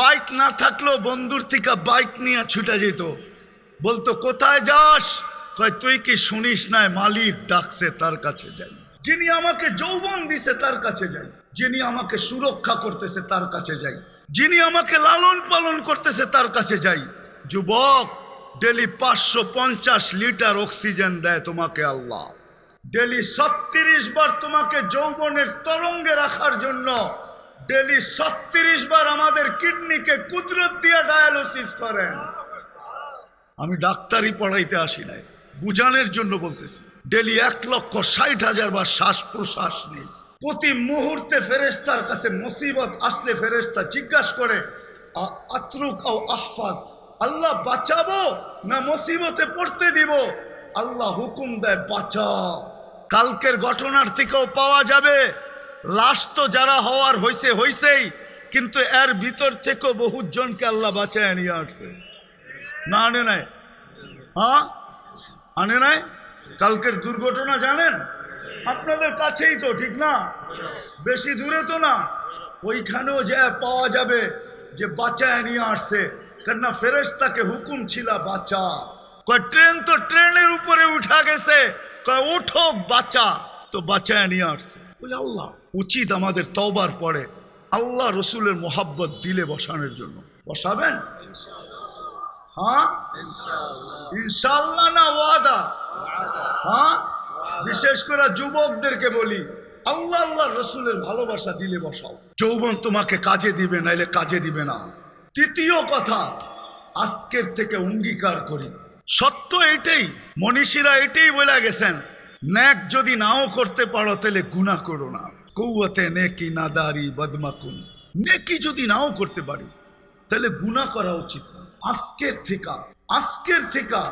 Bike না থাকলেও বন্ধুর থেকে বাইক নিয়ে ছুটে যেত। বলতো, কোথায় যাস? কয়, তুই কি শুনিস না মালিক ডাকছে তার কাছে যাই। যিনি আমাকে যৌবন দিছে তার কাছে যাই। যিনি আমাকে সুরক্ষা করতেছে তার কাছে যাই। যিনি আমাকে লালন পালন করতেছে তার কাছে যাই। যুবক, ডেলি পাঁচশো পঞ্চাশ লিটার অক্সিজেন দেয় তোমাকে আল্লাহ। ডেলি ছত্রিশ বার তোমাকে যৌবনের তরঙ্গে রাখার জন্য ডেলি ছত্রিশ বার আমাদের কিডনিকে কুদরত দিয়ে ডায়ালিসিস করেন। আমি ডাক্তারি পড়াইতে আসি নাই বুঝানোর জন্য বলতেছি। ডেলি এক লক্ষ ষাট হাজার বার শ্বাস প্রশ্বাস নেই। প্রতি মুহূর্তে ফেরেস্তার কাছে মুসিবত আসলে ফেরেস্তা জিজ্ঞাসা করে আত্রুক ও আহফাদ আল্লাহ বাঁচাবো না মুসিবতে পড়তে দিব? আল্লাহ হুকুম দেয় বাঁচা কালকের ঘটনার থেকেও পাওয়া যাবে লাশ তো যারা হওয়ার হইছে, হইছেই, কিন্তু এর ভিতর থেকেও বহু জনকে আল্লাহ বাঁচায় নিয়ে আসছে। না আনে নাই? হ্যাঁ? আনে নাই? কালকের দুর্ঘটনা জানেন? আপনাদের কাছেই তো, ঠিক না? বেশি দূরে তো না। ওইখানেও যে পাওয়া যাবে যে বাঁচায় নিয়ে আসছে। কেননা ফেরেশতাকে হুকুম ছিল বাঁচা। কয়, ট্রেন তো ট্রেনের উপরে উঠা গেছে। কয় ওঠো বাঁচা। তো বাঁচায় নিয়ে আসছে। ওই আল্লাহ। উচিত আমাদের তওবার পরে আল্লাহ রসুলের মোহাব্বত দিলে বসানোর জন্য। বসাবেন? হ্যাঁ? ইনশাল্লাহ না ওয়াদা? হ্যাঁ? বিশেষ করে যুবকদেরকে বলি, আল্লাহ আল্লাহ রসুলের ভালোবাসা দিলে বসাও। যৌবন তোমাকে কাজে দিবে, নাইলে কাজে দিবে না। তৃতীয় কথা, আজকের থেকে অঙ্গীকার করি। সত্য এটাই, মনীষীরা এটাই বলে গেছেন, ন্যাক যদি নাও করতে পারো, তাহলে গুণা করো না। কৌয়াতে নেকি নাদারি বদমাকুন। নেকি যদি নাও করতে পারি, তাহলে গুণা করা উচিত আজকের থেকে আজকের থেকে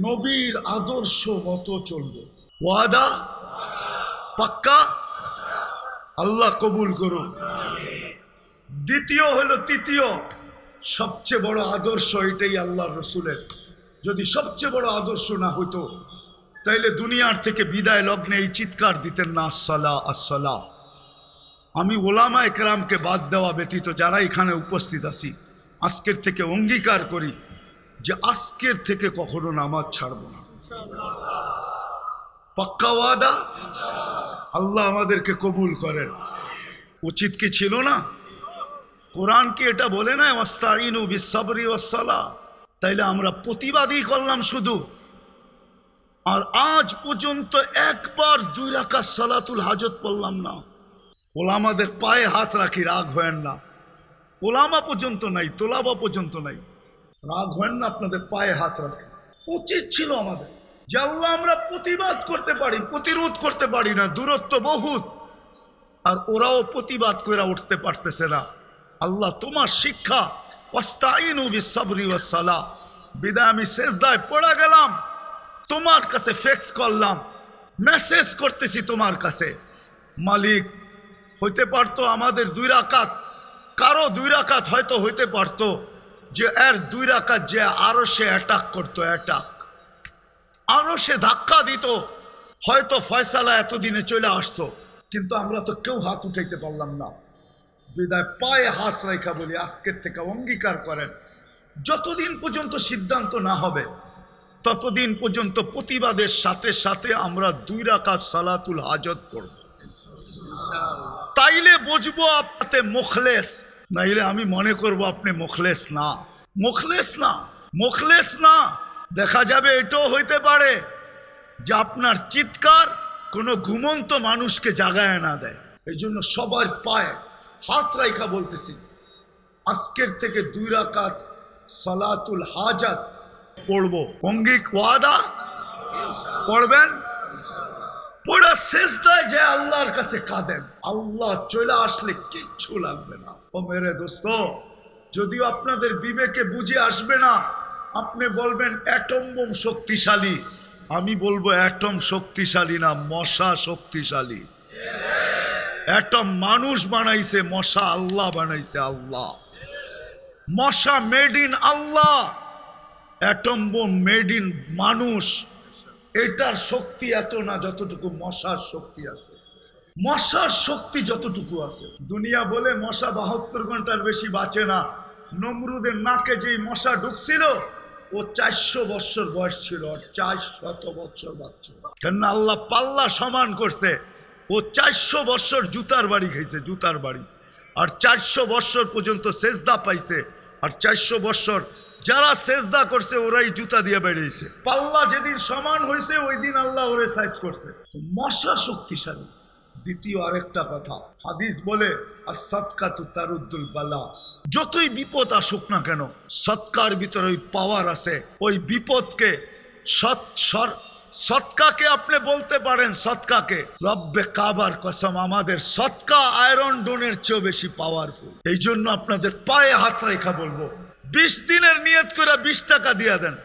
নবীর আদর্শ মতো চলবে। ওয়াদা? পাক্কা? আল্লাহ কবুল করুন দ্বিতীয় হলো, তৃতীয়, সবচেয়ে বড় আদর্শ এটাই আল্লাহ রসুলের। যদি সবচেয়ে বড় আদর্শ না হতো তাইলে দুনিয়ার থেকে বিদায় লগ্নে এই চিৎকার দিতেন না, আসসালা আসসালা। আমি ওলামা একরামকে বাদ দেওয়া ব্যতীত যারা এখানে উপস্থিত আছি, আজকের থেকে অঙ্গীকার করি যে আজকের থেকে কখনো নামাজ ছাড়ব না। পাক্কা ওয়াদা? আল্লাহ আমাদেরকে কবুল করেন। উচিত কি ছিল না? কোরআন কি এটা বলে না ওয়াস্তাইনু বিসাবরি ওয়াসালা তাইলে আমরা প্রতিবাদই করলাম শুধু। আর আজ পর্যন্ত একবার দুই রাখা সালাতুল হাজত পড়লাম না। ওলামাদের পায়ে হাত রাখি, রাগ হয়েন না। ওলামা পর্যন্ত নাই, তোলাবা পর্যন্ত নাই। রাগ হয়েন না, আপনাদের পায়ে হাত রাখি। উচিত ছিল আমাদের। যে আল্লাহ আমরা প্রতিবাদ করতে পারি, প্রতিরোধ করতে পারি না, দূরত্ব বহুত। আর ওরাও প্রতিবাদ করে উঠতে পারতেছে না। আল্লাহ তোমার শিক্ষা ওয়াস্তাইনু বিসাবরি ওয়াসালা বিদায় আমি শেষদায় পড়া গেলাম। তোমার কাছে ফেক্স করলাম। মেসেজ করতেছি তোমার কাছে। মালিক, হইতে পারতো আমাদের দুই রাকাত, কারও দুই রাকাত হয়তো হইতে পারতো যে এর দুই রাকাত যে আরও সে অ্যাটাক করতো অ্যাটাক আরও সে ধাক্কা দিত, হয়তো ফয়সালা এতদিনে চলে আসতো। কিন্তু আমরা তো কেউ হাত উঠাইতে পারলাম না। বিদায় পায়ে হাত রেখা বলি, আজকের থেকে অঙ্গীকার করেন। যতদিন পর্যন্ত সিদ্ধান্ত না হবে ততদিন পর্যন্ত প্রতিবাদের সাথে সাথে আমরা দুই রাকাত সালাতুল হাজত পড়ব। তাইলে বুঝব আপনাতে মুখলেস। নাইলে আমি মনে করব আপনি মুখলেস না। মুখলেস না। মুখলেস না। দেখা যাবে এটাও হইতে পারে যে আপনার চিৎকার কোনো ঘুমন্ত মানুষকে জাগায় না দেয়। এই জন্য সবার পায়ে হাত রাইখা বলতেছি, আজকের থেকে দুই রাকাত সালাতুল হাজাত পড়ব। অঙ্গিক ওয়াদা পড়বেন পড়া শেষ দেয় যে আল্লাহর কাছে কাঁদেন। আল্লাহ চলে আসলে কিচ্ছু লাগবে না। ও মেরে দোস্ত, যদিও আপনাদের বিবেকে বুঝে আসবে না, আপনি বলবেন অ্যাটম বোম শক্তিশালী। আমি বলব অ্যাটম শক্তিশালী না, মশা শক্তিশালী। অ্যাটম মানুষ বানাইছে, মশা আল্লাহ বানাইছে আল্লাহ। মশা made in Allah. Atom made in মানুষ। এটার শক্তি এত না যতটুকু, মশার শক্তি আছে। মশার শক্তি যতটুকু আছে। দুনিয়া বলে মশা বাহাত্তর ঘণ্টার বেশি বাঁচে না। নমরুদের নাকে যেই মশা ঢুকছিল, ও চারশো বৎসর বয়স ছিল চার শত বৎসর বাঁচছিল কেন আল্লাহ পাল্লা সমান করছে। ও চারশো বৎসর জুতার বাড়ি খাইছে, জুতার বাড়ি। আর চারশো বৎসর পর্যন্ত সেজদা পাইছে, আর চারশো বৎসর যারা সেজদা করছে ওরাই জুতা দিয়ে বেরিয়েছে পাল্লা যেদিন সমান হয়েছে ওই দিন আল্লাহ ওরে সাইজ করছে। মশা শক্তিশালী। দ্বিতীয় আরেকটা কথা হাদিস বলে আর সৎকা তু তারুদ্দুল বালা। যতই বিপদ আসুক না কেন সৎকার ভিতরে ওই পাওয়ার আছে। ওই বিপদকে সৎ সর সৎকাকে আপনি বলতে পারেন সৎকাকে। রব্বে কাবার কসম আমাদের সৎকা আয়রন ডোনের চেয়েও বেশি পাওয়ারফুল এই জন্য আপনাদের পায়ে হাত রেখা বলব বিশ দিনের নিয়ত করে বিশ টাকা দিয়ে দেন।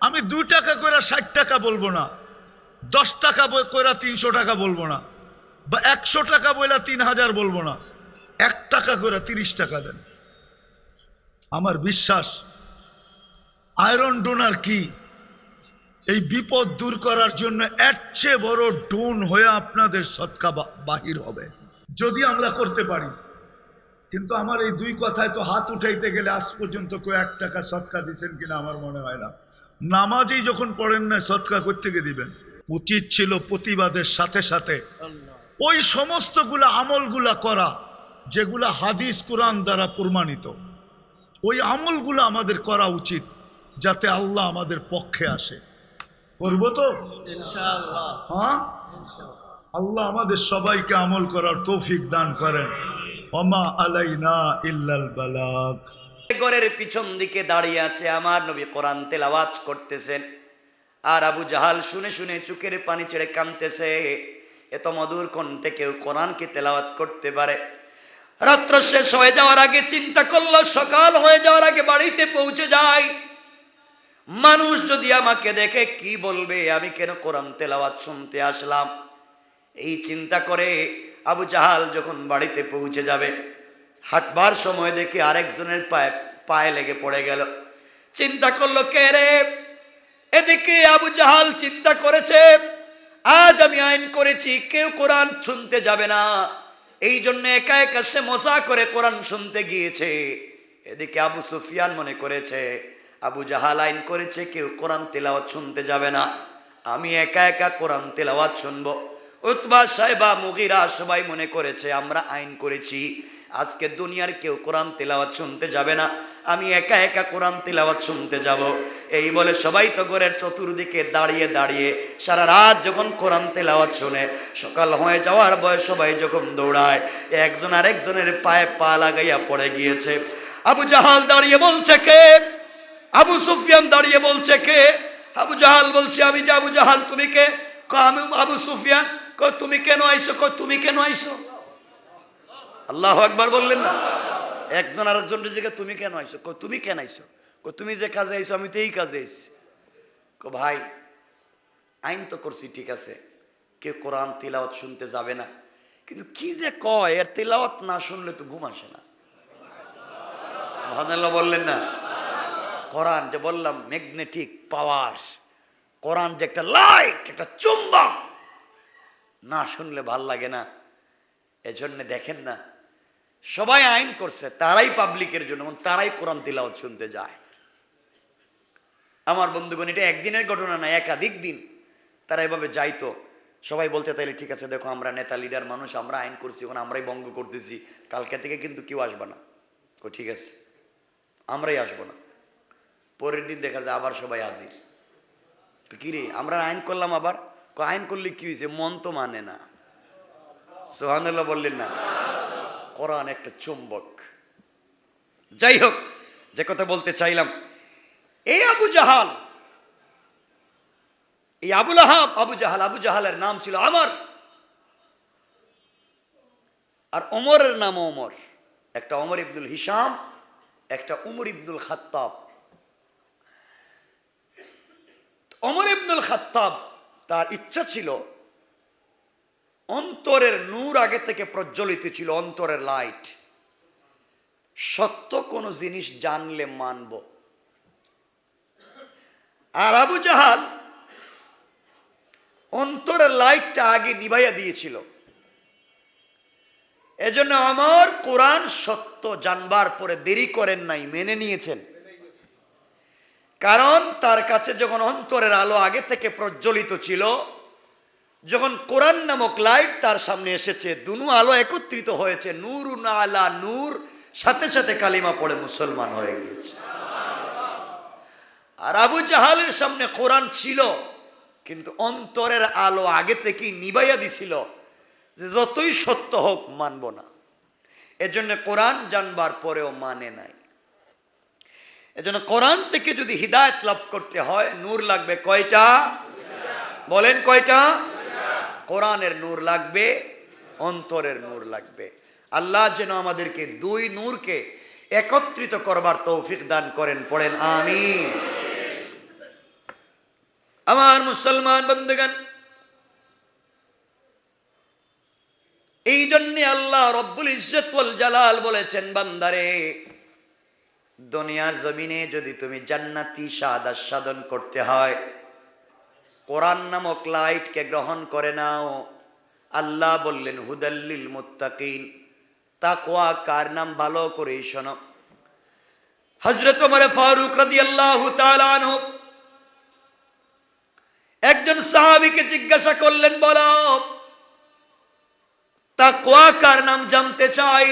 আমি দু টাকা করে ষাট টাকা বলব না। দশ টাকা করে তিনশো টাকা বলব না। বা একশো টাকা বইলা তিন হাজার বলব না। এক টাকা করে তিরিশ টাকা দেন। আমার বিশ্বাস, আয়রন ডোনার কি? এই বিপদ দূর করার জন্য এর চেয়ে বড় ডোন হয়ে আপনাদের সৎকা বাহির হবে। যদি আমরা করতে পারি। কিন্তু আমার এই দুই কথায় তো হাত উঠাইতে গেলে আজ পর্যন্ত কেউ এক টাকা সৎকা দিছেন কিনা আমার মনে হয় না। নামাজেই যখন পড়েন না সৎকা করতে গিয়ে দিবেন। উচিত ছিল প্রতিবাদের সাথে সাথে ওই সমস্তগুলা আমলগুলা করা যেগুলা হাদিস কোরআন দ্বারা প্রমাণিত। ওই আমলগুলো আমাদের করা উচিত যাতে আল্লাহ আমাদের পক্ষে আসে। করব তো? হ্যাঁ? আল্লাহ আমাদের সবাইকে আমল করার তৌফিক দান করেন। অমা আলাইনা ইল্লাল বালাগ। ঘরের পিছন দিকে দাঁড়িয়ে আছে আমার নবী কোরআন তেলাওয়াজ করতেছেন। আর আবু জাহাল শুনে শুনে চুকের পানি ছেড়ে কানতেছে এত মধুর কণ্ঠে কেউ কোরআনকে তেলাওয়াত করতে পারে। রাত্র শেষ হয়ে যাওয়ার আগে চিন্তা করল, সকাল হয়ে যাওয়ার আগে বাড়িতে পৌঁছে যায় মানুষ যদি আমাকে দেখে কি বলবে, আমি কেন কোরআন তেলাওয়াত শুনতে আসলাম? এই চিন্তা করে আবু জাহাল যখন বাড়িতে পৌঁছে যাবে, হাঁটবার সময় দেখে আরেকজনের পায়ে পায়ে লেগে পড়ে গেল। চিন্তা করল, কে রে? এদিকে আবু জাহাল চিন্তা করেছে, আজ আমি আইন করেছি, কেউ কোরআন শুনতে যাবে না। এই জন্য একা একা সে মশা করে কোরআন শুনতে গিয়েছে। এদিকে আবু সুফিয়ান মনে করেছে, আবু জাহাল আইন করেছে, কেউ কোরআন তেলাওয়াত শুনতে যাবে না। আমি একা একা কোরআন তেলাওয়াত শুনব। উতবা সাহেবা মুগিরা সবাই মনে করেছে, আমরা আইন করেছি, আজকে দুনিয়ার কেউ কোরআন তেলাওয়াত শুনতে যাবে না, আমি একা একা কোরআন তেলাওয়াত শুনতে যাব। এই বলে সবাই তো ঘরের চতুর্দিকে দাঁড়িয়ে দাঁড়িয়ে সারা রাত যখন কোরআন তেলাওয়াত শুনে, সকাল হয়ে যাওয়ার বয়স সবাই যখন দৌড়ায়, একজন আরেকজনের পায়ে পা লাগাইয়া পড়ে গিয়েছে। আবু জাহাল দাঁড়িয়ে বলছে, কে? আবু সুফিয়ান দাঁড়িয়ে বলছে, কে? আবু জাহাল বলছে, আমি যে আবু জাহাল, তুমি ক? আবু সুফিয়ান। তুমি কেন আইছো? ক তুমি কেন আইছো? আল্লাহ একবার বললেন না। একজন আরেকজন জিজ্ঞেস তুমি কেন আইছো? ক তুমি কেন আইছো? ক তুমি যে কাজে আইছো, আমি তো এই কাজে আইছি। কো ভাই, আইন তো করছি, ঠিক আছে। কেউ কোরআন তিলাওয়াত শুনতে যাবে না। কিন্তু কি যে কয়, এর তিলাওয়াত না শুনলে তো ঘুম আসে না। সুবহানাল্লাহ বললেন না। কোরআন যে বললাম, ম্যাগনেটিক পাওয়ার। কোরআন যে একটা লাইট, একটা চুম্বক। না শুনলে ভালো লাগে না। এজন্য দেখেন না। সবাই আইন করছে, তারাই পাবলিকের জন্য, এবং তারাই কোরআন তিলাওয়াত শুনতে যায়। আমার বন্ধুগণ, এটা একদিনের ঘটনা না, একাধিক দিন তারা এভাবে যাইতো। সবাই বলছে তাইলে ঠিক আছে, দেখো আমরা নেতা, লিডার, মানুষ, আমরা আইন করছি, এখন আমরাই বঙ্গ করতেছি। কালকে থেকে কিন্তু কেউ আসবে না। ও ঠিক আছে, আমরাই আসব না। পরের দিন দেখা যায় আবার সবাই হাজির। তো কি রে, আমরা আইন করলাম আবার? আইন করলে কি হয়েছে? মন তো মানে না। সোহানুল্লাহ বললেন না। কোরআন একটা চুম্বক। যাই হোক, যে কথা বলতে চাইলাম এই আবু জাহাল, এই আবুল আহাব আবু জাহাল, আবু জাহালের নাম ছিল আমার। আর অমরের নাম অমর একটা অমর ইবনুল হিসাম একটা উমর ইবনুল খাত্তাব। অমর ইবনুল খাত্তাব তার ইচ্ছা ছিল, অন্তরের নূর আগে থেকে প্রজ্বলিত ছিল অন্তরের লাইট। সত্য কোন জিনিস জানলে মানব। আর আবু জাহাল অন্তরের লাইটটা আগে নিভাইয়া দিয়েছিল। এজন্য আমার কোরআন সত্য জানবার পরে দেরি করেন নাই, মেনে নিয়েছেন। কারণ তার কাছে যখন অন্তরের আলো আগে থেকে প্রজ্বলিত ছিল, যখন কোরআন নামক লাইট তার সামনে এসেছে, দুনু আলো একত্রিত হয়েছে, নূর আলা নূর, সাথে সাথে কালিমা পড়ে মুসলমান হয়ে গিয়েছে। আর আবু জাহালের সামনে কোরআন ছিল, কিন্তু অন্তরের আলো আগে থেকেই নিবাইয়া দিছিল যে যতই সত্য হোক মানব না। এজন্য কোরআন জানবার পরেও মানে নাই। এজন্য কোরআন থেকে যদি হিদায়ত লাভ করতে হয়, নূর লাগবে কয়টা? বলেন কয়টা? কোরআনের নূর লাগবে, অন্তরের নূর লাগবে। আল্লাহ যেন আমাদেরকে দুই নূরকে একত্রিত করবার তৌফিক দান করেন, পড়েন আমি আমার মুসলমান বন্ধুগণ, এই জন্যে আল্লাহ রব্বুল ইজ্জতুল জালাল বলেছেন, বান্দারে দুনিয়ার জমিনে যদি তুমি জান্নাতি স্বাদ আস্বাদন করতে হয়, কোরআন নামক লাইটকে গ্রহণ করে নাও। আল্লাহ বললেন হুদাল্লিল মুত্তাকিন। তাকওয়া কার নাম? ভালো করে শোনো। হজরত ফারুক তাআলা আনহু একজন সাহাবীকে জিজ্ঞাসা করলেন, বলো, তাকওয়া কার নাম জানতে চাই?